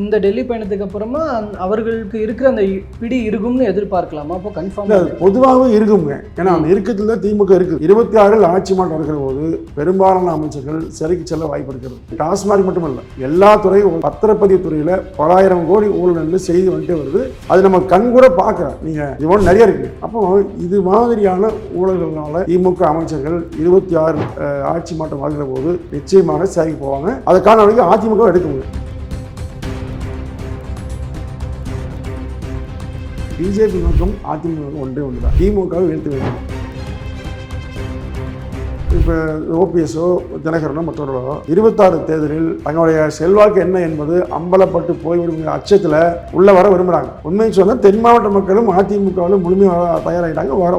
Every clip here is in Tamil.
இந்த டெல்லி பயணத்துக்கு அப்புறமா அவர்களுக்கு இருக்கிற அந்த பிடி இருக்கும்னு எதிர்பார்க்கலாமா? அப்போ கன்ஃபார்ம் இல்ல, அது பொதுவாகவே இருக்குங்க. ஏன்னா அந்த இருக்கத்துல தான் திமுக இருக்கு இருபத்தி ஆறில் ஆட்சி மாற்றம் இருக்கிற போது பெரும்பாலான அமைச்சர்கள் சிறைக்கு செல்ல வாய்ப்பு இருக்கிறது. டாஸ்மாக் மட்டுமல்ல எல்லா துறையும் பத்திரப்பதிவு துறையில பலாயிரம் கோடி ஊழல் செய்தி வந்துட்டே வருது. அது நம்ம கண் கூட பார்க்கிறோம் நீங்க இது போல நிறைய இருக்கு. அப்போ இது மாதிரியான ஊழல்களால திமுக அமைச்சர்கள் இருபத்தி ஆறு ஆட்சி மாற்றம் ஆகிற போது நிச்சயமாக சிறைக்கு போவாங்க. அதுக்கான வரைக்கும் அதிமுக எடுக்க முடியும். பிஜேபி நோக்கம் அதிமுக நோக்கம் ஒன்றே ஒன்று தான் திமுகவை வீழ்த்த வேண்டும் இப்போ ஓபிஎஸோ தினகரனோ மற்றவர்களோ இருபத்தாறு தேர்தலில் தங்களுடைய செல்வாக்கு என்ன என்பது அம்பலப்பட்டு போய்விடும் அச்சத்தில் உள்ள வர விரும்புகிறாங்க உண்மையை சொன்னால் தென் மாவட்ட மக்களும் அதிமுகவிலும் முழுமையாக தயாராகிட்டாங்க வர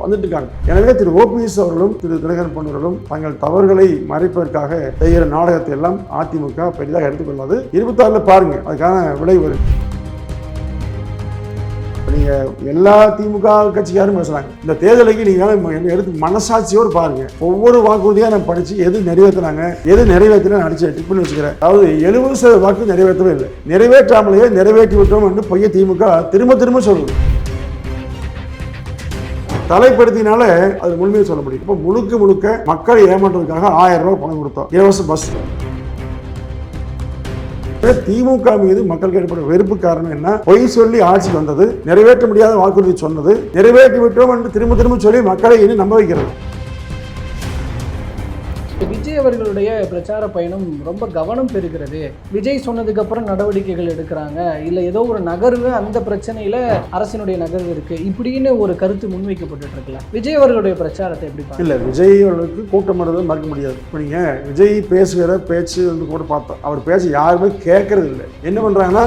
வந்துட்டு இருக்காங்க எனவே திரு ஓபிஎஸ் அவர்களும் திரு தினகரன் போன்றவர்களும் தங்கள் தவறுகளை மறைப்பதற்காக செய்கிற நாடகத்தை எல்லாம் அதிமுக பெரிதாக எடுத்துக்கொள்ளாது இருபத்தாறில் பாருங்கள் அதுக்கான விளைவு வரும். நீங்கள் எல்லா திமுக கட்சிக்காரும் பேசுகிறாங்க இந்த தேர்தலுக்கு நீங்கள் எடுத்து மனசாட்சியோடு பாருங்க. ஒவ்வொரு வாக்குறுதியாக நான் படித்து எது நிறைவேற்றினாங்க எது நிறைவேற்றினா அடிச்சு டிக் பண்ணி வச்சுக்கிறேன். அதாவது எழுபது சதவீத வாக்கு நிறைவேற்றவே இல்லை. நிறைவேற்றாமலேயே நிறைவேற்றி விட்டோம் என்று பொய்ய திமுக திரும்ப திரும்ப சொல்லுது. தலைப்படுத்தினால அது முழுமையாக சொல்ல முடியும். இப்போ முழுக்க முழுக்க மக்களை ஏமாற்றுவதற்காக ஆயிரம் ரூபாய் பணம் கொடுத்தோம். இலவச பஸ். திமுக மீது மக்களுக்கு ஏற்பட்ட வெறுப்பு காரணம் என்ன? பொய் சொல்லி ஆட்சி வந்தது நிறைவேற்ற முடியாத வாக்குறுதி சொன்னது நிறைவேற்றி விட்டோம் என்று திரும்ப திரும்ப சொல்லி மக்களை இனி நம்ப வைக்கிறது. விஜய் அவர்களுடைய பிரச்சார பயணம் ரொம்ப கவனம் பெறுகிறது. விஜய் சொன்னதுக்கு அப்புறம் நடவடிக்கைகள் எடுக்கிறாங்க. இல்லை ஏதோ ஒரு நகர்வு அந்த பிரச்சனையில அரசினுடைய நகர்வு இருக்கு. இப்படின்னு ஒரு கருத்து முன்வைக்கப்பட்டு இருக்குல்ல விஜய் அவர்களுடைய பிரச்சாரத்தை எப்படி பார்க்க இல்ல விஜய் அவர்களுக்கு கூட்டம் வருவதை மறக்க முடியாது. இப்போ நீங்க விஜய் பேசுகிற பேச்சு வந்து கூட பார்த்தோம் அவர் பேச்சு யாருமே கேட்கறது இல்லை என்ன பண்றாங்கன்னா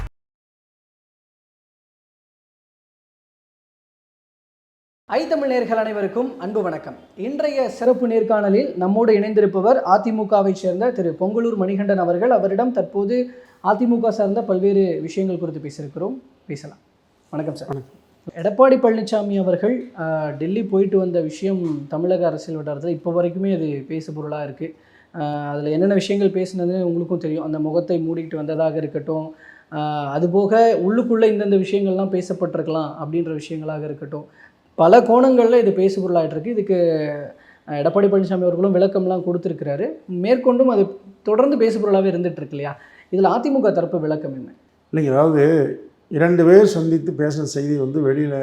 ஐ தமிழ் அனைவருக்கும் அன்பு வணக்கம். இன்றைய சிறப்பு நேர்காணலில் நம்மோடு இணைந்திருப்பவர் அதிமுகவை சேர்ந்த திரு பொங்கலூர் மணிகண்டன் அவர்கள். அவரிடம் தற்போது அதிமுக சார்ந்த பல்வேறு விஷயங்கள் குறித்து பேசியிருக்கிறோம். பேசலாம். வணக்கம் சார். எடப்பாடி பழனிசாமி அவர்கள் டெல்லி போயிட்டு வந்த விஷயம் தமிழக அரசியல் வட்டாரத்தில் இப்போ வரைக்குமே அது பேசு பொருளாக இருக்குது அதில் என்னென்ன விஷயங்கள் பேசுனதுன்னு உங்களுக்கும் தெரியும். அந்த முகத்தை மூடிக்கிட்டு வந்ததாக இருக்கட்டும் அதுபோக உள்ளுக்குள்ளே இந்தந்த விஷயங்கள்லாம் பேசப்பட்டிருக்கலாம் அப்படின்ற விஷயங்களாக இருக்கட்டும். பல கோணங்களில் இது பேசு பொருளாயிட்டு இருக்கு. இதுக்கு எடப்பாடி பழனிசாமி அவர்களும் விளக்கம்லாம் கொடுத்துருக்கிறாரு. மேற்கொண்டும் அது தொடர்ந்து பேசு பொருளாகவே இருந்துட்டு இருக்கு இல்லையா? இதில் அதிமுக தரப்பு விளக்கம் என்ன? இல்லைங்க அதாவது இரண்டு பேர் சந்தித்து பேசின செய்தி வந்து வெளியில்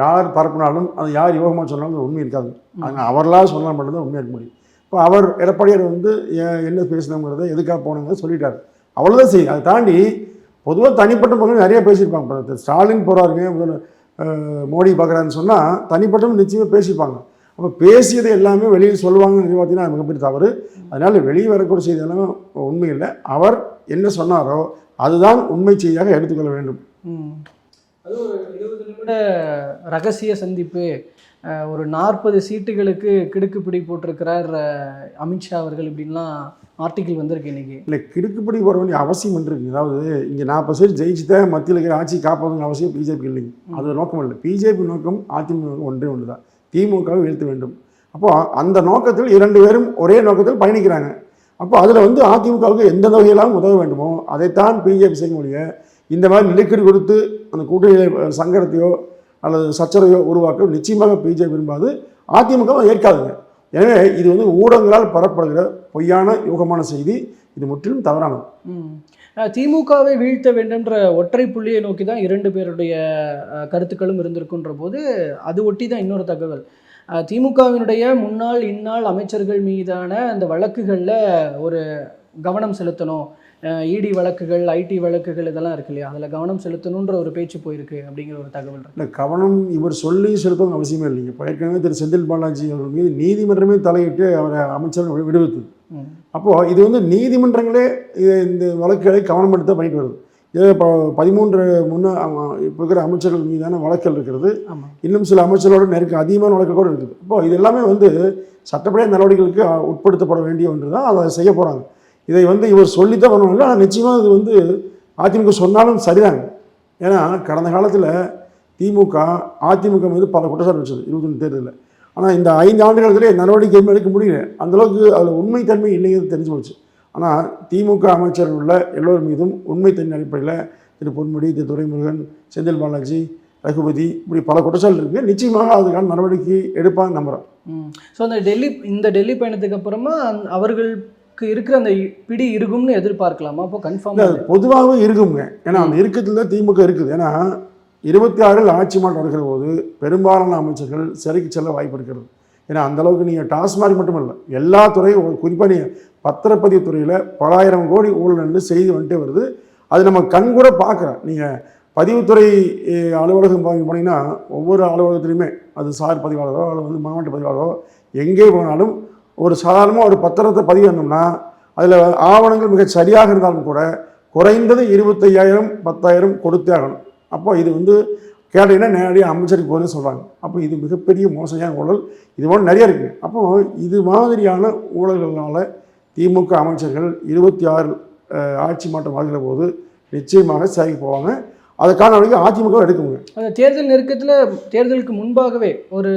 யார் பரப்புனாலும் அது யார் யோகமாக சொன்னாலும் அது உண்மை இருக்காது. அங்கே அவர்களாக சொன்னால் மட்டும்தான் உண்மையாக இருக்க முடியும். இப்போ அவர் எடப்பாடியார் வந்து என்ன பேசினோங்கிறத எதுக்காக போனோங்கிறத சொல்லிட்டார். அவ்வளோதான் செய்யும் அதை தாண்டி பொதுவாக தனிப்பட்ட மக்கள் நிறைய பேசியிருப்பாங்க. ஸ்டாலின் போகிறாருங்க முதல்ல மோடி பார்க்குறாருன்னு சொன்னால் தனிப்பட்டவங்க நிச்சயமாக பேசிப்பாங்க. அப்போ பேசியது எல்லாமே வெளியில் சொல்லுவாங்கன்னு பார்த்தீங்கன்னா அது மிகப்பெரிய தவறு. அதனால் வெளியே வரக்கூடிய செய்தி எல்லாமே உண்மை இல்லை. அவர் என்ன சொன்னாரோ அதுதான் உண்மை செய்தியாக எடுத்துக்கொள்ள வேண்டும். ம். அது ஒரு இருபது நிமிட ரகசிய சந்திப்பு. ஒரு நாற்பது சீட்டுகளுக்கு கிடுக்குப்பிடி போட்டிருக்கிறார் அமித்ஷா அவர்கள் இப்படின்லாம் ஆர்டிக்கிள் வந்திருக்கு இன்னைக்கு. இல்லை கிடுக்குப்படி போட வேண்டிய அவசியம் இருக்கு அதாவது இங்கே நாற்பது சீட் ஜெயிச்சு தான் மத்தியில் இருக்கிற ஆட்சி காப்பாற்றுங்கிற அவசியம் பிஜேபி இல்லைங்க. அது நோக்கம் இல்லை. பிஜேபி நோக்கம் அதிமுக ஒன்றே ஒன்று தான். திமுகவை வீழ்த்த வேண்டும். அப்போ அந்த நோக்கத்தில் இரண்டு பேரும் ஒரே நோக்கத்தில் பயணிக்கிறாங்க. அப்போ அதில் வந்து அதிமுகவுக்கு எந்த வகையெல்லாம் உதவ வேண்டுமோ அதைத்தான் பிஜேபி செய்ய முடியும். இந்த மாதிரி நெருக்கடி கொடுத்து அந்த கூட்டணியில் சங்கடத்தையோ அல்லது சச்சரவை உருவாக்க நிச்சயமாக பிஜேபி விரும்பாது. அதிமுக ஏற்காதுங்க. எனவே இது வந்து ஊடகங்களால் பரப்படுகிற பொய்யான யூகமான செய்தி. இது முற்றிலும் தவறானது. திமுகவை வீழ்த்த வேண்டும்ன்ற ஒற்றை புள்ளியை நோக்கி தான் இரண்டு பேருடைய கருத்துக்களும் இருந்திருக்குன்ற போது அது ஒட்டி தான் இன்னொரு தகவல். திமுகவினுடைய முன்னாள் இந்நாள் அமைச்சர்கள் மீதான அந்த வழக்குகளில் ஒரு கவனம் செலுத்தணும். இடி வழக்குகள் ஐடி வழக்குகள் இதெல்லாம் இருக்கு இல்லையா? அதில் கவனம் செலுத்தணுன்ற ஒரு பேச்சு போயிருக்கு அப்படிங்கிற ஒரு தகவல் இருக்கு. இல்லை கவனம் இவர் சொல்லி செலுத்தவங்க அவசியமே இல்லைங்க இப்போ ஏற்கனவே திரு செந்தில் பாலாஜி அவர்கள் மீது நீதிமன்றமே தலையிட்டு அவரை அமைச்சர் விடுவித்தது. அப்போது இது வந்து நீதிமன்றங்களே இந்த வழக்குகளை கவனம் எடுத்து பண்ணிட்டு வருது இது இப்போ பதிமூன்று முன்ன இப்போ இருக்கிற அமைச்சர்கள் மீதான வழக்குகள் இருக்கிறது. இன்னும் சில அமைச்சரோட நெருக்க அதிகமான வழக்குகள் கூட இருக்குது. இப்போ இது எல்லாமே வந்து சட்டப்படியான நடவடிக்கைகளுக்கு உட்படுத்தப்பட வேண்டிய ஒன்று தான் அதை செய்ய போகிறாங்க இதை வந்து இவர் சொல்லித்தான் பண்ணணும் ஆனால் நிச்சயமாக இது வந்து அதிமுக சொன்னாலும் சரிதாங்க ஏன்னா கடந்த காலத்தில் திமுக அதிமுக மீது பல குற்றச்சாட்டு வச்சது இருபத்தொன்று தேர்தலில். ஆனால் இந்த ஐந்து ஆண்டுகளிலே நடவடிக்கை எடுக்க முடியல. அந்தளவுக்கு அதில் உண்மைத்தன்மை இல்லைங்கிறது தெரிஞ்சு போச்சு. ஆனால் திமுக அமைச்சர்கள் உள்ள எல்லோர் மீதும் உண்மைத்தன்மை அடிப்படையில் திரு பொன்முடி திரு துரைமுருகன் செந்தில் பாலாஜி ரகுபதி இப்படி பல குற்றச்சாட்டு இருக்குது நிச்சயமாக அதுக்கான நடவடிக்கை எடுப்பாங்க நம்புகிறோம் ஸோ அந்த டெல்லி இந்த டெல்லி பயணத்துக்கு அப்புறமா அவர்கள் இருக்கிற அந்த பிடி இருக்கும்னு எதிர்பார்க்கலாமா? அப்போ இல்லை கன்ஃபார்மாக அது பொதுவாகவே இருக்குங்க. ஏன்னா அந்த தான் திமுக இருக்குது. ஏன்னா இருபத்தி ஆறில் ஆட்சி மாற்றம் நடக்கிற போது பெரும்பாலான அமைச்சர்கள் சிறைக்கு செல்ல வாய்ப்பு இருக்கிறது. ஏன்னா அந்த அளவுக்கு நீங்கள் டாஸ்மாக் மட்டும் இல்லை எல்லா துறையும் குறிப்பாக நீங்கள் பத்திரப்பதிவு துறையில் பலாயிரம் கோடி ஊழல் என்று செய்தி வந்துட்டே வருது. அது நம்ம கண் கூட பார்க்குறோம் நீங்கள் பதிவுத்துறை அலுவலகம் போனீங்கன்னா ஒவ்வொரு அலுவலகத்துலையுமே அது சார் பதிவாளரோ அல்லது வந்து மாவட்ட பதிவாளரோ எங்கே போனாலும் ஒரு சாதாரணமாக ஒரு பத்திரத்தை பதிவு அதில் ஆவணங்கள் மிக சரியாக இருந்தாலும் கூட குறைந்தது இருபத்தையாயிரம் பத்தாயிரம் கொடுத்தே ஆகணும். அப்போ இது வந்து கேட்டீங்கன்னா நேரடியாக அமைச்சருக்கு போகணும்னு சொல்கிறாங்க அப்போ இது மிகப்பெரிய மோசமான ஊழல். இது போல நிறைய இருக்குது அப்போ இது மாதிரியான ஊழல்களால் திமுக அமைச்சர்கள் இருபத்தி ஆறு ஆட்சி மாற்றம் ஆகிற போது நிச்சயமாக சிறைக்கு போவாங்க. அதுக்கான வரைக்கும் அதிமுக எடுக்குங்க. அந்த தேர்தல் நெருக்கத்தில் தேர்தலுக்கு முன்பாகவே ஒரு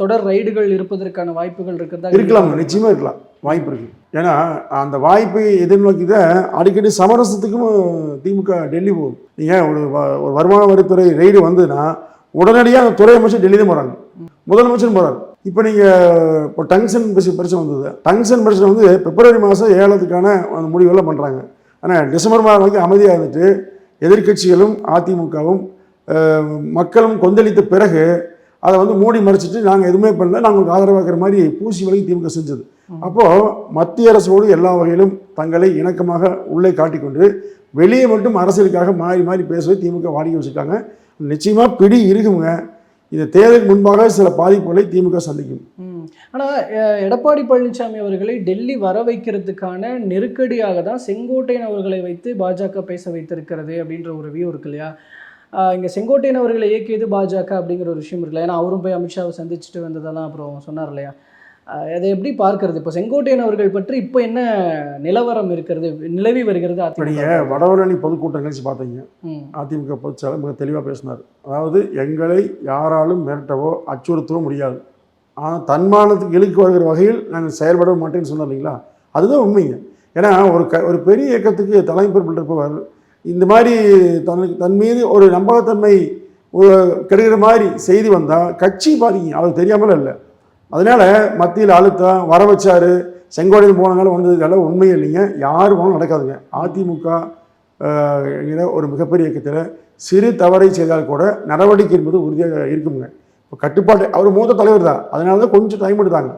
தொடர் ரைடுகள் இருப்பதற்கான வாய்ப்புகள் இருக்கிறதா இருக்கலாம் நிச்சயமாக இருக்கலாம் வாய்ப்பு இருக்குது ஏன்னா அந்த வாய்ப்பை எதிர்நோக்கி தான் அடிக்கடி சமரசத்துக்கும் திமுக டெல்லி போகுது. நீங்கள் ஒரு ஒரு வருமான வரித்துறை ரெய்டு வந்ததுன்னா உடனடியாக அந்த துறை அமைச்சர் டெல்லி தான் போகிறாங்க முதலமைச்சரும் போகிறார் இப்போ நீங்கள் இப்போ டங்ஷன் பிரச்சனை வந்தது. டங்ஷன் பிரச்சனை வந்து பிப்ரவரி மாதம் ஏலத்துக்கான அந்த முடிவெல்லாம் பண்ணுறாங்க ஆனால் டிசம்பர் மாதம் வரைக்கும் அமைதியாக இருந்துட்டு எதிர்க்கட்சிகளும் அதிமுகவும் மக்களும் கொந்தளித்த பிறகு அதை வந்து மூடி மறைச்சிட்டு நாங்கள் எதுவுமே பண்ணல. நாங்கள் உங்களுக்கு ஆதரவாக இருக்கிற மாதிரி பூசி வழி திமுக செஞ்சது. அப்போது மத்திய அரசோடு எல்லா வகையிலும் தங்களை இணக்கமாக உள்ளே காட்டிக்கொண்டு வெளியே மட்டும் அரசியலுக்காக மாறி மாறி பேசவே திமுக வாடிக்கை வச்சுருக்காங்க. நிச்சயமாக பிடி இருக்குங்க. இந்த தேர்தலுக்கு முன்பாக சில பாதிப்புகளை திமுக சந்திக்கும். ம். ஆனா அஹ், எடப்பாடி பழனிசாமி அவர்களை டெல்லி வர வைக்கிறதுக்கான நெருக்கடியாக தான் செங்கோட்டையன் அவர்களை வைத்து பாஜக பேச வைத்திருக்கிறது அப்படின்ற ஒரு வியூ இருக்கு இல்லையா? இங்க செங்கோட்டையன் அவர்களை இயக்கியது பாஜக அப்படிங்கிற ஒரு விஷயம் இருக்குல்ல ஏன்னா அவரும் போய் அமித்ஷாவை சந்திச்சுட்டு வந்ததெல்லாம் அப்புறம் சொன்னார் இல்லையா? அதை எப்படி பார்க்கறது? இப்போ செங்கோட்டையன் அவர்கள் பற்றி இப்போ என்ன நிலவரம் இருக்கிறது? நிலவி வருகிறது அதிமுக வடவரணி பொதுக்கூட்டம் நிகழ்ச்சி பார்த்தீங்க. அதிமுக பொதுச்செயலர் மிக தெளிவாக பேசினார். அதாவது எங்களை யாராலும் மிரட்டவோ அச்சுறுத்தவோ முடியாது. ஆனால் தன்மானத்துக்கு இழுக்கு வருகிற வகையில் நாங்கள் செயல்பட மாட்டேன்னு சொன்னோம் இல்லைங்களா? அதுதான் உண்மைங்க. ஏன்னா ஒரு க ஒரு பெரிய இயக்கத்துக்கு தலைமை பொறுப்பில் இருப்பவர் இந்த மாதிரி தனக்கு தன் மீது ஒரு நம்பகத்தன்மை கிடைக்கிற மாதிரி செய்தி வந்தால் கட்சி பாருங்க அவருக்கு தெரியாமல் இல்லை. அதனால் மத்தியில் அழுத்தம் வர வச்சார். செங்கோடையில் போனனால வந்ததுக்கெல்லாம் உண்மையே இல்லைங்க. யார் போனாலும் நடக்காதுங்க. அதிமுக ஒரு மிகப்பெரிய இயக்கத்தில் சிறு தவறை செய்தால் கூட நடவடிக்கை என்பது உறுதியாக இருக்குங்க. இப்போ கட்டுப்பாடு அவர் மூத்த தலைவர் தான். அதனால தான் கொஞ்சம் டைம் எடுத்தாங்க.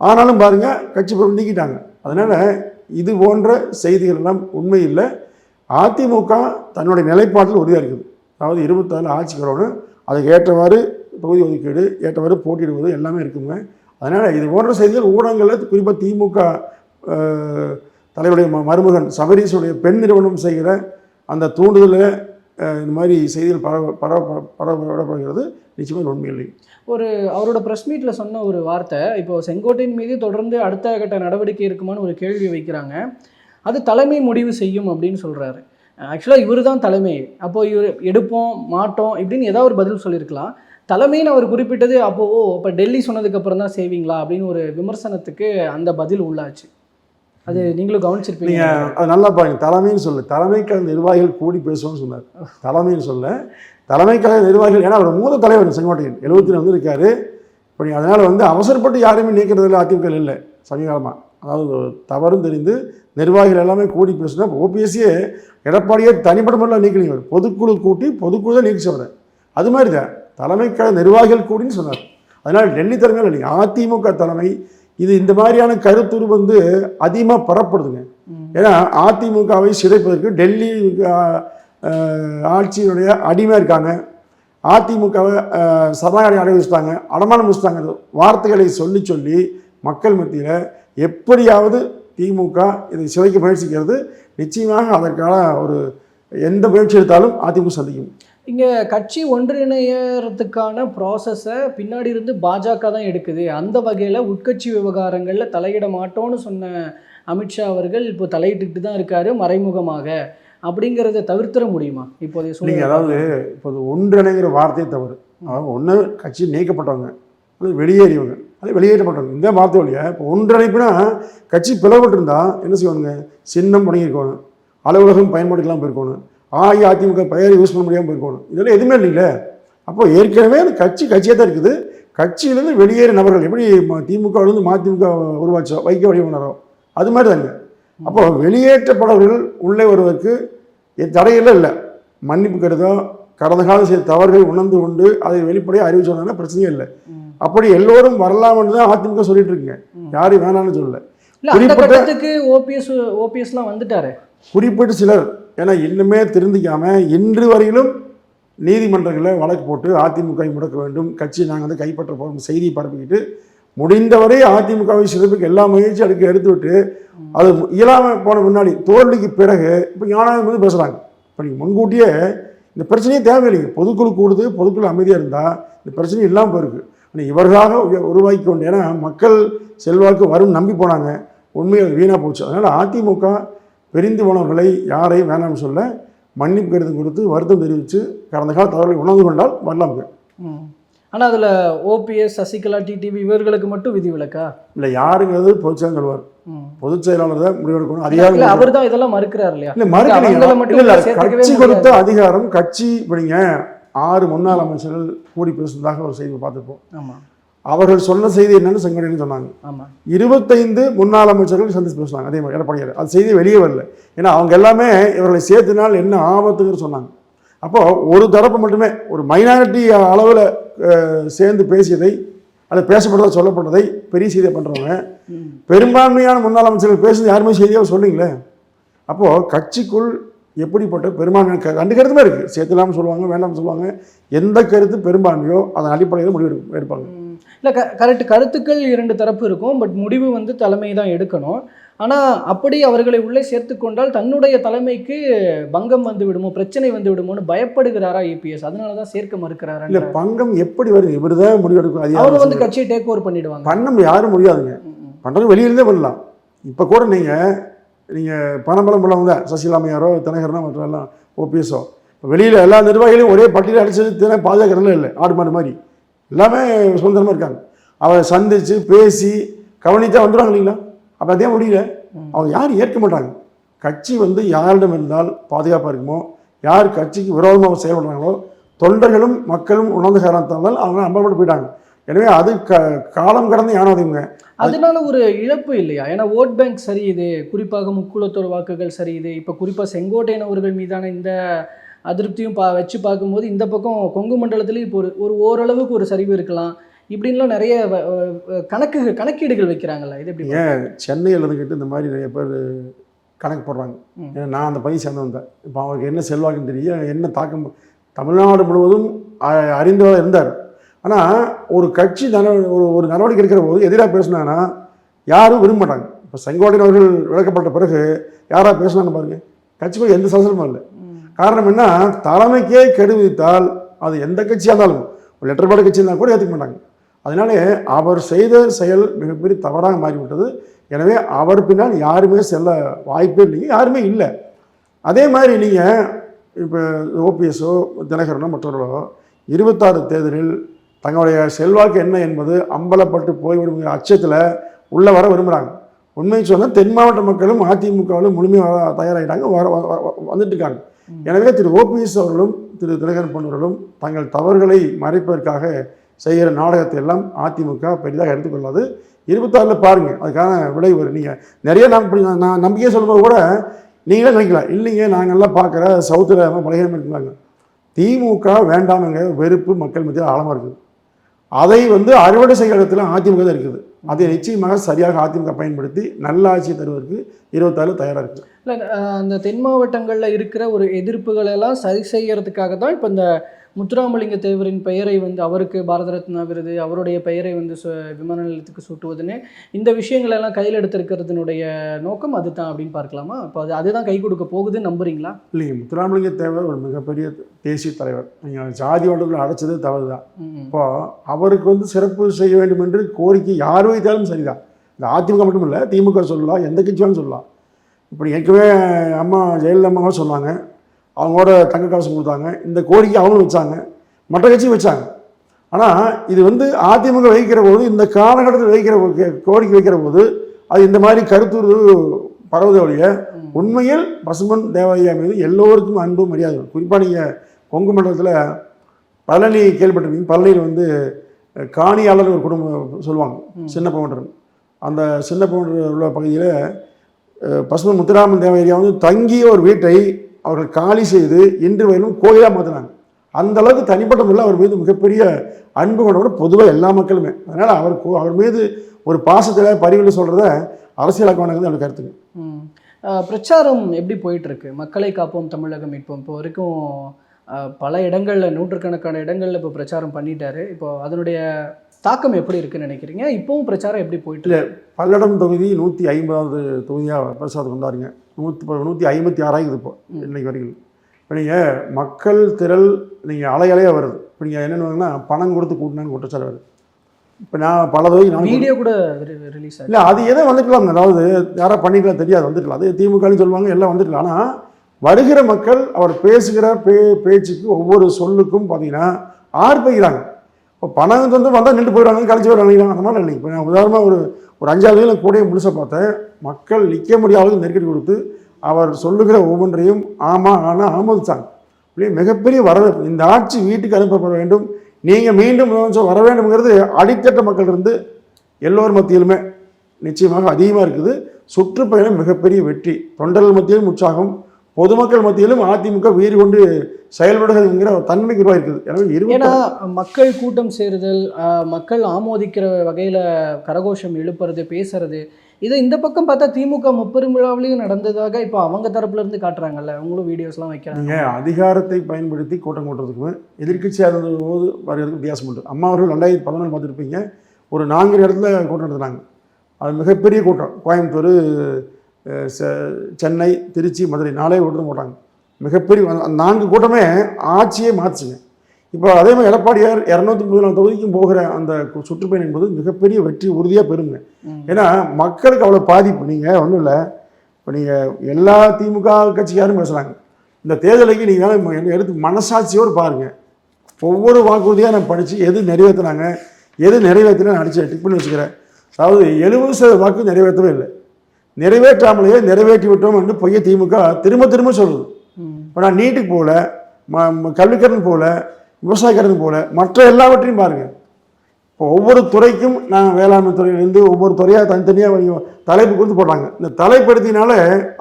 ஆனாலும் பாருங்கள் கட்சி பொறுப்பு நீக்கிட்டாங்க. அதனால் இது போன்ற செய்திகள் எல்லாம் உண்மை இல்லை. அதிமுக தன்னுடைய நிலைப்பாட்டில் உறுதியாக இருக்குது அதாவது இருபத்தாறு ஆட்சி வரணும் அதுக்கு ஏற்றவாறு தொகுதி ஒதுக்கீடு ஏற்றவாறு போட்டியிடுவது எல்லாமே இருக்குங்க. அதனால் இது போன்ற செய்திகள் ஊடகங்களில் குறிப்பாக திமுக தலைவருடைய ம- மருமகன் சபரீஷுடைய பெண் நிறுவனம் செய்கிற அந்த தூண்டுதலில் இந்த மாதிரி செய்திகள் பரவ பரவ பரவப்படுகிறது நிச்சயமாக உண்மை இல்லை ஒரு அவரோட ப்ரெஸ் மீட்டில் சொன்ன ஒரு வார்த்தை இப்போ செங்கோட்டையின் மீது தொடர்ந்து அடுத்த கட்ட நடவடிக்கை இருக்குமான்னு ஒரு கேள்வி வைக்கிறாங்க. அது தலைமை முடிவு செய்யும் அப்படின்னு சொல்கிறாரு ஆக்சுவலாக இவர் தான் தலைமை. அப்போது இவர் எடுப்போம் மாட்டோம் இப்படின்னு ஏதாவது ஒரு பதில் சொல்லியிருக்கலாம். தலைமைன்னு அவர் குறிப்பிட்டது அப்போது ஓ இப்போ டெல்லி சொன்னதுக்கப்புறம் தான் செய்வீங்களா அப்படின்னு ஒரு விமர்சனத்துக்கு அந்த பதில் உள்ளாச்சு. அது நீங்களும் கவனிச்சிருப்பீங்க. நீங்கள் அது நல்லா பாருங்க. தலைமைன்னு சொல்ல தலைமைக்கழக நிர்வாகிகள் கூடி பேசுவோம்னு சொன்னார். தலைமைன்னு சொல்ல தலைமைக்கழக நிர்வாகிகள் ஏன்னா அவர் மூத்த தலைவர் செங்கோட்டையன் எழுபத்தி வந்து இருக்காரு இப்போ நீ அதனால் வந்து அவசரப்பட்டு யாரையுமே நீக்கிறதுல அதிமுக இல்லை சமீபகாலமாக அதாவது தவறும் தெரிந்து நிர்வாகிகள் எல்லாமே கூடி பேசுனா ஓபிஎஸ்சியே எடப்பாடியே தனிப்பட்ட முறையில் நீக்கலீங்க அவர் பொதுக்குழு கூட்டி பொதுக்குழு தான் நீக்கிச்சவர். அது மாதிரி தான் தலைமைக்கழக நிர்வாகிகள் கூடின்னு சொன்னார். அதனால் டெல்லி தலைமையில் இல்லைங்க. அதிமுக தலைமை இது இந்த மாதிரியான கருத்துரு வந்து அதிகமாக பரப்படுதுங்க. ஏன்னா அதிமுகவை சிதைப்பதற்கு டெல்லி ஆட்சியினுடைய அடிமையாக இருக்காங்க. அதிமுகவை சரணாகதி அடைய வச்சுட்டாங்க அடமானம் வச்சுட்டாங்க. வார்த்தைகளை சொல்லி சொல்லி மக்கள் மத்தியில் எப்படியாவது திமுக இதை சிதைக்க முயற்சிக்கிறது நிச்சயமாக அதற்கான ஒரு எந்த முயற்சி எடுத்தாலும் அதிமுக சந்திக்கும். இங்கே கட்சி ஒன்றிணையறதுக்கான ப்ராசஸை பின்னாடி இருந்து பாஜக தான் எடுக்குது. அந்த வகையில் உட்கட்சி விவகாரங்களில் தலையிட மாட்டோம்னு சொன்ன அமித்ஷா அவர்கள் இப்போ தலையிட்டுட்டு தான் இருக்காரு மறைமுகமாக. அப்படிங்கிறத தவிர்த்திட முடியுமா? இப்போதைய நீங்கள் சூழ்நிலை அதாவது இப்போது ஒன்றிணைங்கிற வார்த்தையை தவறு. அதாவது ஒன்று கட்சி நீக்கப்பட்டவங்க அல்லது வெளியேறியவங்க அது வெளியேற்றப்பட்டவங்க. இந்த வார்த்தை வழியா இப்போ ஒன்றிணைப்புனா கட்சி பிளவுபட்டிருந்தா என்ன செய்வாங்க சின்னம் முடங்கியிருக்கணும். அலுவலகம் பயன்பாட்டுக்கெல்லாம் போயிருக்கணும். அஇஅதிமுக பெயரை யூஸ் பண்ண முடியாமல் போயிருக்கணும். இதெல்லாம் எதுவுமே இல்லைங்களே. அப்போ ஏற்கனவே அந்த கட்சி கட்சியாக தான் இருக்குது. கட்சியிலேருந்து வெளியேறிய நபர்கள் எப்படி திமுகவிலிருந்து மதிமுக உருவாச்சோ? வைக்க வடிவனரோ அது மாதிரி தாங்க அப்போ வெளியேற்றப்படவர்கள் உள்ளே வருவதற்கு தடையெல்லாம் இல்லை. மன்னிப்பு கருதோ கடந்த காலம் செய்த தவறுகள் உணர்ந்து கொண்டு அதை வெளிப்படையாக அறிவு சொன்னாங்கன்னா பிரச்சனையே இல்லை. அப்படி எல்லோரும் வரலாம்னு தான் அதிமுக சொல்லிட்டு இருக்குங்க. யாரும் வேணாம்னு சொல்லல. இல்லை அந்த குறிப்பிட்ட- கட்டத்துக்கு ஓபிஎஸ் ஓபிஎஸ்லாம் வந்துட்டாரு. குறிப்பிட்ட சிலர் ஏன்னா இன்னுமே திருந்திக்காம இன்று வரையிலும் நீதிமன்றங்களில் வழக்கு போட்டு அதிமுக வை முடக்க வேண்டும். கட்சி நாங்கள் வந்து கைப்பற்ற போகிறோம் செய்தியை பரப்பிக்கிட்டு முடிந்தவரை அதிமுகவை சிறப்புக்கு எல்லா முயற்சியும் அடுக்க எடுத்துவிட்டு அது இயலாமல் போன முன்னாடி தோல்விக்கு பிறகு இப்போ ஞானாயம் வந்து பேசுகிறாங்க இப்போ நீங்கள் முன்கூட்டியே இந்த பிரச்சனையே தேவையில்லைங்க. பொதுக்குழு கூடுது பொதுக்குழு அமைதியாக இருந்தால் இந்த பிரச்சனை இல்லாமல் போயிருக்கு. ஆனால் இவர்களாக உருவாக்கி கொண்டு ஏன்னா மக்கள் செல்வாக்கு வரும் நம்பி போனாங்க. உண்மையை வீணாக போச்சு. அதனால் அதிமுக பிரிந்து போனவர்களை யாரையும் வேணாம்னு சொல்ல மன்னிப்பு கடிதம் கொடுத்து வருத்தம் தெரிவித்து கடந்த கால தவறுகளை உணர்ந்து கொண்டால் வரலாம் ஆனால் அதில் ஓபிஎஸ் சசிகலா டிடிவி இவர்களுக்கு மட்டும் விதிவிலக்கா இல்லை யாருங்கிறது பொதுச்செயலர் சொல்லுவார் ம். பொதுச் செயலாளர் தான் முடிவெடுக்கணும் அதிகாரம் அவர் தான் இதெல்லாம் மறுக்கிறார் இல்லையா? இல்லை சேர்த்துக்கவே கட்சி. கொடுத்த அதிகாரம் கட்சி இப்படிங்க ஆறு முன்னாள் அமைச்சர்கள் கூடி பேசுனதாக ஒரு செய்தி பார்த்துருப்போம். ஆமா. அவர்கள் சொன்ன செய்தி என்னன்னு செங்கோட்டையன் சொன்னாங்க. ஆமா. இருபத்தைந்து முன்னாள் அமைச்சர்கள் சந்தித்து பேசுனாங்க. அதே மாதிரி எடப்பாடியார். அது செய்தி வெளியே வரல. ஏன்னா அவங்க எல்லாமே இவர்களை சேர்த்தினால் என்ன ஆபத்துன்னு சொன்னாங்க. அப்போ ஒரு தரப்பு மட்டுமே ஒரு மைனாரிட்டி அளவில் சேர்ந்து பேசியதை அது பேசப்பட்டதை சொல்லப்பட்டதை பெரிய செய்தியை பண்ணுறவங்க பெரும்பான்மையான முன்னாள் அமைச்சர்கள் பேசுனது யாருமே செய்தியாக சொல்லுங்களே அப்போது கட்சிக்குள் எப்படிப்பட்ட பெரும்பான்மை க- ரெண்டு கருத்துமே இருக்குது சேர்த்துலாம்னு சொல்லுவாங்க வேண்டாம்னு சொல்லுவாங்க. எந்த கருத்து பெரும்பான்மையோ அதன் அடிப்படையில் முடிவு எடுப்பாங்க. இல்லை க கரெக்ட். கருத்துக்கள் இரண்டு தரப்பு இருக்கும் பட் முடிவு வந்து தலைமை தான் எடுக்கணும். ஆனால் அப்படி அவர்களை உள்ளே சேர்த்து கொண்டால் தன்னுடைய தலைமைக்கு பங்கம் வந்து விடுமோ பிரச்சனை வந்து விடுமோன்னு பயப்படுகிறாரா இபிஎஸ் அதனால தான் சேர்க்க மறுக்கிறாரா இல்லை பங்கம் எப்படி வரும்? இவர் தான் முடிவெடுக்கும் அது யாரும் வந்து கட்சியை டேக் ஓவர் பண்ணிடுவாங்க. பண்ண யாரும் முடியாதுங்க. பண்ணுறது வெளியிலேருந்தே பண்ணலாம். இப்போ கூட நீங்கள் நீங்கள் பணபலம் உள்ளவங்க சசிகலாமையாரோ தினகரனோ மற்றெல்லாம் ஓபிஎஸோ இப்போ வெளியில் எல்லா நிர்வாகிகளையும் ஒரே பட்டியல் அடிச்சது தின பாஜகலாம் இல்லை ஆடு மாடு மாதிரி. எல்லாமே சுதந்திரமாக இருக்காங்க. அவரை சந்தித்து பேசி கவனித்தா வந்துடுவாங்க இல்லைங்களா? அப்போ அதே முடியல. அவங்க யாரும் ஏற்க மாட்டாங்க. கட்சி வந்து யாரிடம் இருந்தால் பாதுகாப்பாக இருக்குமோ யார் கட்சிக்கு விரோதமாக செயல்படுறாங்களோ தொண்டர்களும் மக்களும் உணர்ந்த காரணத்தால் அவங்க நம்பப்பட்டு போயிட்டாங்க. எனவே அது க காலம் கடந்து யானாதீங்க அதனால ஒரு இழப்பு இல்லையா? ஏன்னா ஓட் பேங்க் சரியுது குறிப்பாக முக்குளத்தோர் வாக்குகள் சரியுது இப்போ குறிப்பாக செங்கோட்டையன் அவர்கள் மீதான இந்த அதிருப்தியும் பா வச்சு பார்க்கும்போது இந்த பக்கம் கொங்கு மண்டலத்துலேயும் இப்போ ஒரு ஒரு ஓரளவுக்கு ஒரு சரிவு இருக்கலாம். இப்படின்லாம் நிறைய கணக்கு கணக்கீடுகள் வைக்கிறாங்கல்ல இது எப்படி சென்னையில் இருந்துக்கிட்டு இந்த மாதிரி நிறைய பேர் கணக்கு போடுறாங்க. ஏன்னா நான் அந்த பையன் சேர்ந்து வந்தேன் இப்போ அவருக்கு என்ன செல்வாக்குன்னு தெரியும் என்ன தாக்கம் தமிழ்நாடு முழுவதும் அறிந்தவர் இருந்தார். ஆனால் ஒரு கட்சி நட ஒரு ஒரு நடவடிக்கை எடுக்கிற போது எதிராக பேசினாங்கன்னா யாரும் விரும்ப மாட்டாங்க. இப்போ செங்கோட்டையன் அவர்கள் விளக்கப்பட்ட பிறகு யாராக பேசினாங்க பாருங்க. கட்சிக்குள்ள எந்த சலசலமும் இல்லை. காரணம் என்ன? தலைமைக்கே கெடு விதித்தால் அது எந்த கட்சியாக இருந்தாலும் ஒரு லெட்டர் பேட் கட்சி இருந்தால் கூட ஏற்றுக்க மாட்டாங்க. அதனாலே அவர் செய்த செயல் மிகப்பெரிய தவறாக மாறிவிட்டது. எனவே அவர் பின்னால் யாருமே செல்ல வாய்ப்பே இல்லைங்க. யாருமே இல்லை. அதே மாதிரி நீங்கள் இப்போ ஓபிஎஸோ தினகரனோ மற்றவர்களோ இருபத்தாறு தேர்தலில் தங்களுடைய செல்வாக்கு என்ன என்பது அம்பலப்பட்டு போய்விடும் அச்சத்தில் உள்ளே வர விரும்புகிறாங்க உண்மையை சொன்னால் தென் மாவட்ட மக்களும் அதிமுகவிலும் முழுமையாக வர தயாராகிட்டாங்க வர வந்துட்டு இருக்காங்க. எனவே திரு ஓபிஎஸ் அவர்களும் திரு தினகரன் போன்றவர்களும் தங்கள் தவறுகளை மறைப்பதற்காக செய்கிற நாடகத்தை எல்லாம் அதிமுக பெரிதாக எடுத்துக்கொள்ளாது. இருபத்தாறில் பாருங்கள் அதுக்கான விடை வரும் நீங்கள் நிறைய நான் நான் நம்பிக்கையாக சொல்லும்போது கூட நீங்களே நினைக்கலாம். இல்லைங்க நாங்கள்லாம் பார்க்குற சவுத்தில் பலகீனம் இருக்கிறாங்க திமுக வேண்டாமங்க வெறுப்பு மக்கள் மத்தியில் ஆழமாக இருக்குது. அதை வந்து அறுவடை செய்கிற இடத்துல அதிமுக தான் இருக்குது. அதை நிச்சயமாக சரியாக அதிமுக பயன்படுத்தி நல்ல ஆட்சியை தருவதற்கு இருபத்தாறு தயாராக இருக்குது இல்லை அந்த தென் மாவட்டங்களில் இருக்கிற ஒரு எதிர்ப்புகளெல்லாம் சரி செய்கிறதுக்காக தான் இப்போ இந்த முத்துராமலிங்க தேவரின் பெயரை வந்து அவருக்கு பாரத ரத்னா விருது அவருடைய பெயரை வந்து விமான நிலையத்துக்கு சூட்டுவதுன்னு இந்த விஷயங்கள் எல்லாம் கையில் எடுத்திருக்கிறதுனுடைய நோக்கம் அதுதான் அப்படின்னு பார்க்கலாமா? அப்போ அது அதுதான் கை கொடுக்க போகுதுன்னு நம்புறீங்களா? இல்லைங்க முத்துராமலிங்க தேவர் ஒரு மிகப்பெரிய தேசிய தலைவர். நீங்கள் ஜாதி வட்டத்தில் அடைச்சது தவறு தான் இப்போ அவருக்கு வந்து சிறப்பு செய்ய வேண்டும் என்று கோரிக்கை யார் வைத்தாலும் சரிதான். இந்த அதிமுக மட்டும் இல்லை திமுக சொல்லலாம் எந்த கட்சியாலும் சொல்லலாம். இப்படி ஏற்கனவே அம்மா ஜெயலலிதா அம்மாவும் சொன்னாங்க. அவங்களோட தங்க கவசம் கொடுத்தாங்க. இந்த கோரிக்கை அவங்களும் வச்சாங்க. மற்ற கட்சியும் வச்சாங்க. ஆனால் இது வந்து அதிமுக வைக்கிற போது இந்த காலகட்டத்தில் வைக்கிற கோரிக்கை வைக்கிற போது அது இந்த மாதிரி கருத்துரு பரவுதே ஒழிய. உண்மையில் பசுமன் தேவையா மீது எல்லோருக்கும் அன்பு மரியாதை. குறிப்பாக நீங்கள் கொங்கு மண்டலத்தில் பழனி கேள்விப்பட்டிருக்கீங்க. பழனியில் வந்து காணியாளர் ஒரு குடும்பம் சொல்லுவாங்க. சின்ன பவுண்டர். அந்த சின்ன பவுண்டர் உள்ள பகுதியில் பசுமன் முத்துராமன் தேவையா வந்து தங்கிய ஒரு வீட்டை அவர்கள் காலி செய்து இன்று வரையிலும் கோயிலாக மாற்றினாங்க அந்த அளவுக்கு தனிப்பட்ட முறையில் அவர் மீது மிகப்பெரிய அன்பு கொண்டவர் பொதுவாக எல்லா மக்களுமே. அதனால் அவர் கோ- அவர் மீது ஒரு பாசத்தில் பரிவில் சொல்கிறத அரசியலாக்குவானது என்னோட கருத்துங்க. பிரச்சாரம் எப்படி போயிட்டுருக்கு? மக்களை காப்போம் தமிழகம் மீட்போம். இப்போ வரைக்கும் பல இடங்களில் நூற்றுக்கணக்கான இடங்களில் இப்போ பிரச்சாரம் பண்ணிட்டாரு. இப்போ அதனுடைய தாக்கம் எப்படி இருக்குன்னு நினைக்கிறீங்க? இப்போவும் பிரச்சாரம் எப்படி போயிட்டு இருக்கு? பல்லடம் தொகுதி நூற்றி ஐம்பதாவது தொகுதியாக பிரசாதம் கொண்டாருங்க நூற்றி நூற்றி ஐம்பத்தி ஆறாயிரம் இப்போ ம். இன்னைக்கு வரைக்கும். இப்போ நீங்கள் மக்கள் திரள் நீங்கள் அலை அலையாக வருது. இப்போ நீங்கள் என்னென்னு பணம் கொடுத்து கூட்டினான்னு குற்றச்சாட்டு வருது. இப்போ நான் பல தொகுதி நான் வீடியோ கூட ரிலீஸ் இல்லை அது எதோ வந்துக்கலாம் அதாவது யாரா பண்ணிக்கலாம் தெரியாது வந்துக்கலாம் அது திமுகன்னு சொல்லுவாங்க எல்லாம் வந்துக்கலாம் ஆனால் வருகிற மக்கள் அவர் பேசுகிற பே பேச்சுக்கு ஒவ்வொரு சொல்லுக்கும் பார்த்தீங்கன்னா ஆர்ப்பரிக்கிறாங்க. இப்போ பணம் வந்து வந்தால் நின்று போயிடுவாங்க கழிச்சு போய் நினைக்கிறாங்க. அந்த மாதிரி நினைக்கிறேன். இப்போ நான் உதாரணமாக ஒரு ஒரு அஞ்சாவது வேலை கூட முழுசாக பார்த்தேன். மக்கள் நிற்க முடியாத நெருக்கடி கொடுத்து அவர் சொல்லுகிற ஒவ்வொன்றையும் ஆமாம் ஆனால் ஆமோதிச்சாங்க அப்படியே மிகப்பெரிய வரவேற்பு. இந்த ஆட்சி வீட்டுக்கு அனுப்பப்பட வேண்டும். நீங்கள் மீண்டும் வர வேண்டும்ங்கிறது அடித்தட்ட மக்கள் இருந்து எல்லோர் மத்தியிலுமே நிச்சயமாக அதிகமாக இருக்குது. சுற்றுப்பயணம் மிகப்பெரிய வெற்றி. தொண்டர்கள் மத்தியிலும் உற்சாகம். பொதுமக்கள் மத்தியிலும் அதிமுக வீறு கொண்டு செயல்படுகிறதுங்கிற தன்மைக்கு உருவாயிருக்குது. எனவே ஏன்னா மக்கள் கூட்டம் சேருதல் மக்கள் ஆமோதிக்கிற வகையில் கரகோஷம் எழுப்புறது பேசுறது இது இந்த பக்கம் பார்த்தா திமுக முப்பெரும் விழாவிலையும் நடந்ததாக இப்போ அவங்க தரப்புல இருந்து காட்டுறாங்கல்ல. அவங்களும் வீடியோஸ்லாம் வைக்கிறாங்க. அதிகாரத்தை பயன்படுத்தி கூட்டம் கூட்டுறதுக்கும் எதிர்க்கட்சியாக இருந்த போது வர்றதுக்கும் வித்தியாசம் உண்டு. அம்மா அவர்கள் ரெண்டாயிரத்தி பதினொன்று பார்த்துருப்பீங்க. ஒரு நான்கு இடத்துல கூட்டம் நடத்துனாங்க. அது மிகப்பெரிய கூட்டம். கோயம்புத்தூர் சென்னை திருச்சி மதுரை நாலே கூட்டம் போட்டாங்க. மிகப்பெரிய நான்கு கூட்டமே ஆட்சியே மாற்றுச்சுங்க இப்போ அதே மாதிரி எடப்பாடியார் இரநூத்தி முப்பது நாலு தொகுதிக்கும் போகிற அந்த சுற்றுப்பயணம் என்பது மிகப்பெரிய வெற்றி உறுதியாக பெறுங்க. ஏன்னா மக்களுக்கு அவ்வளோ பாதிப்பு. நீங்கள் ஒன்றும் இல்லை. இப்போ நீங்கள் எல்லா திமுக கட்சிக்காரும் பேசுகிறாங்க இந்த தேர்தலுக்கு நீங்கள் எடுத்து மனசாட்சியோடு பாருங்கள் ஒவ்வொரு வாக்குறுதியாக நான் படித்து எது நிறைவேற்றினாங்க எது நிறைவேற்றினா அடிச்சு டிக் பண்ணி வச்சுக்கிறேன். அதாவது எழுபது சதவீத வாக்கு நிறைவேற்றவே இல்லை. நிறைவேற்றாமலேயே நிறைவேற்றி விட்டோம் என்று பொய்ய திமுக திரும்ப திரும்ப சொல்லுது. இப்போ நான் நீட்டுக்கு போகல ம கல்விக்கடன் போகல விவசாயக்கடன் போகல மற்ற எல்லாவற்றையும் பாருங்கள் இப்போ ஒவ்வொரு துறைக்கும் நான் வேளாண்மை துறையிலேருந்து ஒவ்வொரு துறையாக தனித்தனியாக தலைப்பு கொடுத்து போடுறாங்க. இந்த தலைப்படுத்தினால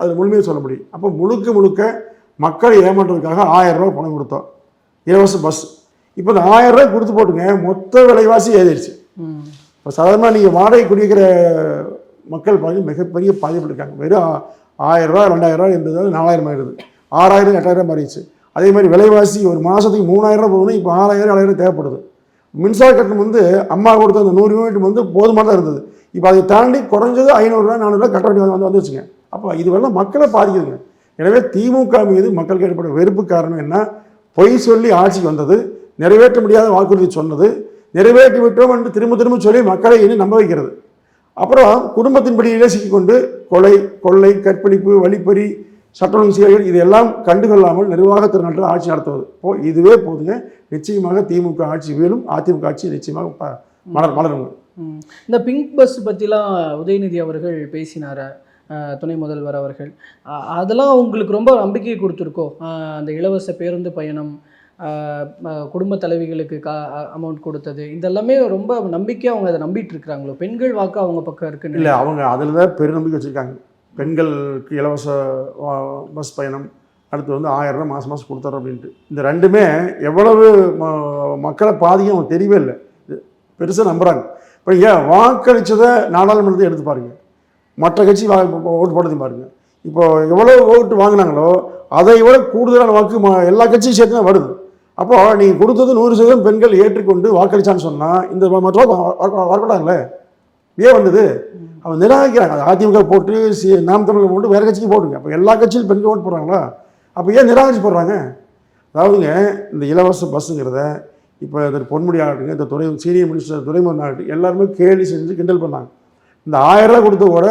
அது முழுமையாக சொல்ல முடியும். அப்போ முழுக்க முழுக்க மக்களை ஏமாற்றுறதுக்காக ஆயிரம் ரூபாய் பணம் கொடுத்தோம். இலவச பஸ். இப்போ இந்த ஆயிரம் ரூபாய் கொடுத்து போட்டுங்க மொத்த விலைவாசி ஏறிடுச்சு. இப்போ சாதாரணமாக நீங்கள் வாடகை குடிக்கிற மக்கள் பாதி மிகப்பெரிய பாதிப்பு இருக்காங்க வெறும் ஆயிரரூவா ரெண்டாயிரரூவா என்பது வந்து நாலாயிரம் ஆயிடுது. ஆறாயிரம் எட்டாயிரம் மாறிடுச்சு. அதே மாதிரி விலைவாசி ஒரு மாதத்துக்கு மூணாயிரம் ரூபா போகணும் இப்போ ஆறாயிரம் ஏழாயிரம் தேவைப்படுது. மின்சார கட்டணம் வந்து அம்மா கொடுத்த அந்த நூறு யூனிட் வந்து போதுமானதாக இருந்தது. இப்போ அதை தாண்டி குறைஞ்சது ஐநூறுரூவா நானூறுரூவா கட்ட வேண்டிய வந்து வந்துச்சுங்க அப்போ இதுவெல்லாம் மக்களை பாதிக்குதுங்க. எனவே திமுக மீது மக்களுக்கு ஏற்பட்ட வெறுப்பு காரணம் என்ன? பொய் சொல்லி ஆட்சிக்கு வந்தது. நிறைவேற்ற முடியாத வாக்குறுதி சொன்னது. நிறைவேற்றி விட்டோம் என்று திரும்ப திரும்ப சொல்லி மக்களை இனி நம்ப வைக்கிறது. அப்புறம் குடும்பத்தின் பிடியிலே சிக்கிக்கொண்டு கொலை கொள்ளை கற்பழிப்பு வழிப்பறி சட்ட ஒழுங்கு இதெல்லாம் கண்டுகொள்ளாமல் நிர்வாக திறனாற்றல் ஆட்சி நடத்துவது. இப்போ இதுவே போதுங்க. நிச்சயமாக திமுக ஆட்சி வீழும். அதிமுக ஆட்சி நிச்சயமாக ப- மலர் மலருங்க இந்த பிங்க் பஸ் பற்றிலாம் உதயநிதி அவர்கள் பேசினார துணை முதல்வர் அவர்கள். அதெல்லாம் உங்களுக்கு ரொம்ப நம்பிக்கை கொடுத்துருக்கோ? அந்த இலவச பேருந்து பயணம் குடும்ப தலைவிகளுக்கு கா அமௌண்ட் கொடுத்தது. இதெல்லாமே ரொம்ப நம்பிக்கையாக அவங்க அதை நம்பிட்டு இருக்கிறாங்களோ? பெண்கள் வாக்கு அவங்க பக்கம் இருக்குன்னு இல்லை அவங்க அதில் தான் பெருநம்பிக்கை வச்சுருக்காங்க. பெண்களுக்கு இலவச பஸ் பயணம் அடுத்து வந்து ஆயிரம் மாதம் மாதம் கொடுத்துறோம் அப்படின்ட்டு. இந்த ரெண்டுமே எவ்வளவு ம- மக்களை பாதிக்கும் அவங்க தெரியவே இல்லை. பெருசாக நம்புகிறாங்க இப்போ ஏன் வாக்களித்ததை நாடாளுமன்றத்தை எடுத்து பாருங்க. மற்ற கட்சி வா ஓட்டு போட்டதையும் பாருங்க. இப்போ எவ்வளோ ஓட்டு வாங்கினாங்களோ அதை விட கூடுதலான வாக்கு ம- எல்லா கட்சியும் சேர்த்து தான் வருது. அப்போது நீங்கள் கொடுத்தது நூறு சதவீதம் பெண்கள் ஏற்றுக்கொண்டு வாக்களிச்சான்னு சொன்னால் இந்த மற்ற வரக்கூடாதுல்ல ஏன் வந்தது? அவன் நிராகரிக்கிறாங்க. அதிமுக போட்டு சி நாம் தமிழர் போட்டு வேறு கட்சிக்கு போட்டுங்க. அப்போ எல்லா கட்சியிலும் பெண்கள் ஓட்டு போடுறாங்களா? அப்போ ஏன் நிராகரிச்சு போடுறாங்க? அதாவதுங்க இந்த இலவச பஸ்ஸுங்கிறத இப்போ இந்த பொன்முடி ஆகட்டுங்க இந்த துறை சீனியர் மினிஸ்டர் துறைமுகன் ஆகட்டும் எல்லாருமே கேலி செஞ்சு கிண்டல் பண்ணாங்க. இந்த ஆயிரம் ரூபாய் கொடுத்த கூட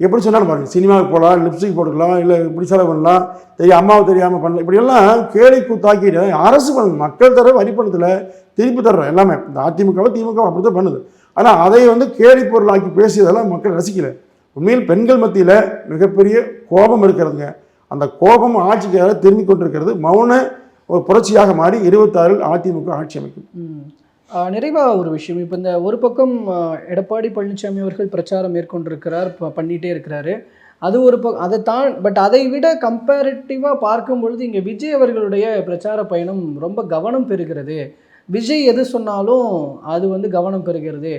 எப்படி சொன்னாலும் பாருங்கள் சினிமாவுக்கு போகலாம் லிப்ஸ்டிக் போட்டுக்கலாம் இல்லை இப்படி செலவு பண்ணலாம் தெரியும் அம்மாவை தெரியாமல் பண்ணலாம் இப்படியெல்லாம் கேலி கூத்தாக்கிட்டு அரசு பண்ணுது மக்கள் தர வரி பணத்தில் திருப்பி தர்றோம் எல்லாமே. இந்த அதிமுகவை திமுக அப்படி தான் பண்ணுது. ஆனால் அதை வந்து கேலி பொருளாக்கி பேசியதெல்லாம் மக்கள் ரசிக்கல. உண்மையில் பெண்கள் மத்தியில் மிகப்பெரிய கோபம் இருக்கிறதுங்க. அந்த கோபம் ஆட்சிக்கு திரும்பி கொண்டிருக்கிறது மௌன ஒரு புரட்சியாக மாறி இருபத்தாறில் அதிமுக ஆட்சி அமைக்கும். நிறைவாக ஒரு விஷயம். இப்போ இந்த ஒரு பக்கம் எடப்பாடி பழனிசாமி அவர்கள் பிரச்சாரம் மேற்கொண்டிருக்கிறார் பண்ணிகிட்டே இருக்கிறாரு. அது ஒரு பக்கம் அதை தான் பட் அதை விட கம்பேரிட்டிவாக பார்க்கும் பொழுது இங்கே விஜய் அவர்களுடைய பிரச்சார பயணம் ரொம்ப கவனம் பெறுகிறது. விஜய் எது சொன்னாலும் அது வந்து கவனம் பெறுகிறது.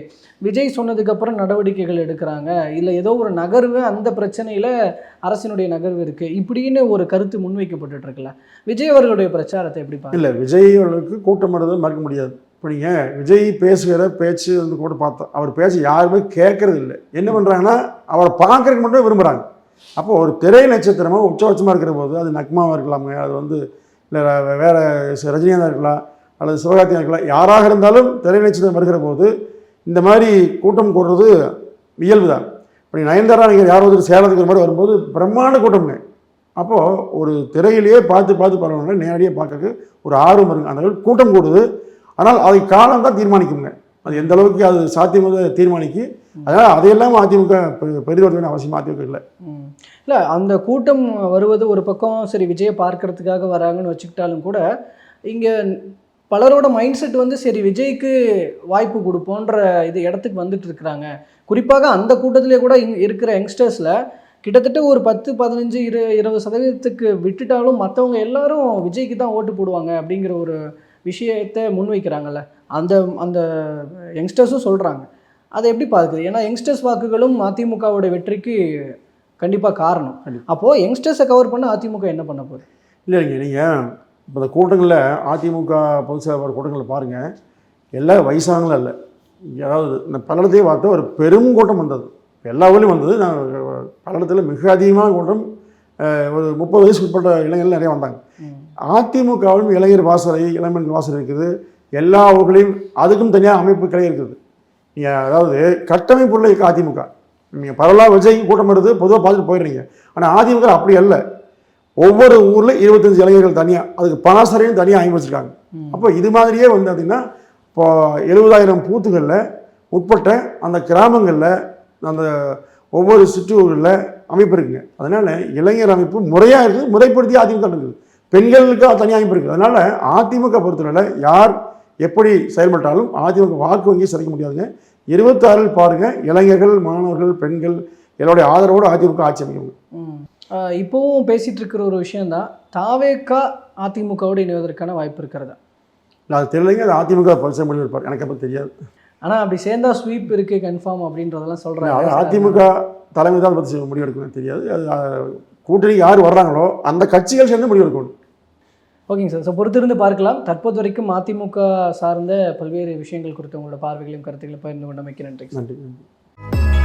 விஜய் சொன்னதுக்கப்புறம் நடவடிக்கைகள் எடுக்கிறாங்க. இல்லை ஏதோ ஒரு நகர்வு அந்த பிரச்சனையில் அரசினுடைய நகர்வு இருக்குது இப்படின்னு ஒரு கருத்து முன்வைக்கப்பட்டுட்டுருக்கல விஜய் அவர்களுடைய பிரச்சாரத்தை எப்படி இல்லை விஜய் அவர்களுக்கு கூட்டம் மறக்க முடியாது. இப்போ நீங்கள் விஜய் பேசுகிற பேச்சு வந்து கூட பார்த்தோம் அவர் பேச்சு யாருமே கேட்கறது இல்லை என்ன பண்ணுறாங்கன்னா அவரை பார்க்கறதுக்கு மட்டும் விரும்புகிறாங்க அப்போ ஒரு திரை நட்சத்திரமாக உச்சபட்சமாக இருக்கிற போது அது நக்மாவாக இருக்கலாமுங்க அது வந்து இல்லை வேறு ரஜினிகாந்தாக இருக்கலாம் அல்லது சிவகார்த்தியாக இருக்கலாம் யாராக இருந்தாலும் திரை நட்சத்திரம் வருகிற போது இந்த மாதிரி கூட்டம் கூடுறது இயல்பு தான் இப்படி நயன்தாரா நீங்கள் யாரோ ஒரு சேலத்துக்கு ஒரு மாதிரி வரும்போது பிரம்மாண்ட கூட்டம்ங்க. அப்போது ஒரு திரையிலேயே பார்த்து பார்த்து பரவாயில்ல நேரடியாக பார்க்கறதுக்கு ஒரு ஆர்வம் இருக்குது அந்த கூட்டம் கூடுது. ஆனால் அதை காலம் தான் தீர்மானிக்குங்க அது எந்த அளவுக்கு அது சாத்தியமாக தீர்மானிக்கு. அதனால் அதையெல்லாம் அதிமுக பெ- அவசியம் அதிமுக இல்லை. இல்லை அந்த கூட்டம் வருவது ஒரு பக்கம் சரி விஜயை பார்க்கறதுக்காக வராங்கன்னு வச்சுக்கிட்டாலும் கூட இங்கே பலரோட மைண்ட் செட் வந்து சரி விஜய்க்கு வாய்ப்பு கொடுப்போன்ற இது இடத்துக்கு வந்துட்டு இருக்கிறாங்க. குறிப்பாக அந்த கூட்டத்திலே கூட இங் இருக்கிற யங்ஸ்டர்ஸில் கிட்டத்தட்ட ஒரு பத்து பதினஞ்சு இரு இருபது சதவீதத்துக்கு விட்டுட்டாலும் மற்றவங்க எல்லாரும் விஜய்க்கு தான் ஓட்டு போடுவாங்க அப்படிங்கிற ஒரு விஷயத்தை முன்வைக்கிறாங்கல்ல. அந்த அந்த யங்ஸ்டர்ஸும் சொல்கிறாங்க அதை எப்படி பார்க்குது? ஏன்னா யங்ஸ்டர்ஸ் வாக்குகளும் அதிமுகவோட வெற்றிக்கு கண்டிப்பாக காரணம். அப்போது யங்ஸ்டர்ஸை கவர் பண்ண அதிமுக என்ன பண்ண போகுது? இல்லைங்க நீங்கள் இப்போ இந்த கூட்டங்களில் அதிமுக பொதுச் செயலாளர் கூட்டங்களில் பாருங்கள் எல்லா வயசானங்களும் இல்லை. அதாவது இந்த பல்லடத்தையே பார்த்தா ஒரு பெரும் கூட்டம் வந்தது. எல்லா ஊர்லேயும் வந்தது. நான் பல்லடத்தில் மிக அதிகமான கூட்டம் ஒரு முப்பது வயசுக்கு உட்பட்ட இளைஞர்கள் நிறைய வந்தாங்க. அதிமுகவிலும் இளைஞர் வாசலை இளம்பெண் வாசல் இருக்குது. எல்லா ஊர்களையும் அதுக்கும் தனியாக அமைப்பு கிளை இருக்குது. நீங்கள் அதாவது கட்டமைப்புள்ள அதிமுக. நீங்கள் பரவலாக விஜய் கூட்டம் வருது பொதுவாக பார்த்துட்டு போயிடுறீங்க ஆனால் அதிமுக அப்படி அல்ல. ஒவ்வொரு ஊரில் இருபத்தஞ்சு இளைஞர்கள் தனியாக அதுக்கு பணாசரையும் தனியாக அமைப்பு வச்சுருக்காங்க. அப்போ இது மாதிரியே வந்து அப்படின்னா இப்போ எழுபதாயிரம் பூத்துகளில் உட்பட்ட அந்த கிராமங்களில் அந்த ஒவ்வொரு சிற்றூர்களில் அமைப்பு இருக்குங்க. அதனால் இளைஞர் அமைப்பு முறையாக இருக்குது முறைப்படுத்தி அதிமுக இருக்குது. பெண்களுக்கு தனியாக அமைப்பு இருக்குது. அதனால் அதிமுக பொறுத்தவரை யார் எப்படி செயல்பட்டாலும் அதிமுக வாக்கு வங்கி சிறைக்க முடியாதுங்க. இருபத்தாறில் பாருங்கள் இளைஞர்கள் மாணவர்கள் பெண்கள் எல்லோருடைய ஆதரவோடு அதிமுக ஆட்சி அமைக்கும் இப்போவும் பேசிட்டு இருக்கிற ஒரு விஷயம்தான் தாவேக்கா அதிமுகவோடு இணைவதற்கான வாய்ப்பு இருக்கிறதா? இல்லை அது தெரியலைங்க. அது அதிமுக பரிசு முடிவு இருப்பார். எனக்கு அப்போ தெரியாது. ஆனால் அப்படி சேர்ந்தா ஸ்வீப் இருக்கு கன்ஃபார்ம் அப்படின்றதெல்லாம் அது சொல்கிறாங்க அதிமுக தலைமை தான் பற்றி முடிவு எடுக்கணும் தெரியாது. அது கூட்டணி யார் வர்றாங்களோ அந்த கட்சிகள் சேர்ந்து முடிவு எடுக்கணும். ஓகேங்க சார் ஸோ பொறுத்திருந்து பார்க்கலாம். தற்போது வரைக்கும் அதிமுக சார்ந்த பல்வேறு விஷயங்கள் குறித்து உங்களோட பார்வைகளையும் கருத்துக்களையும் பகிர்ந்து கொண்டமைக்கு நன்றி நன்றி நன்றி.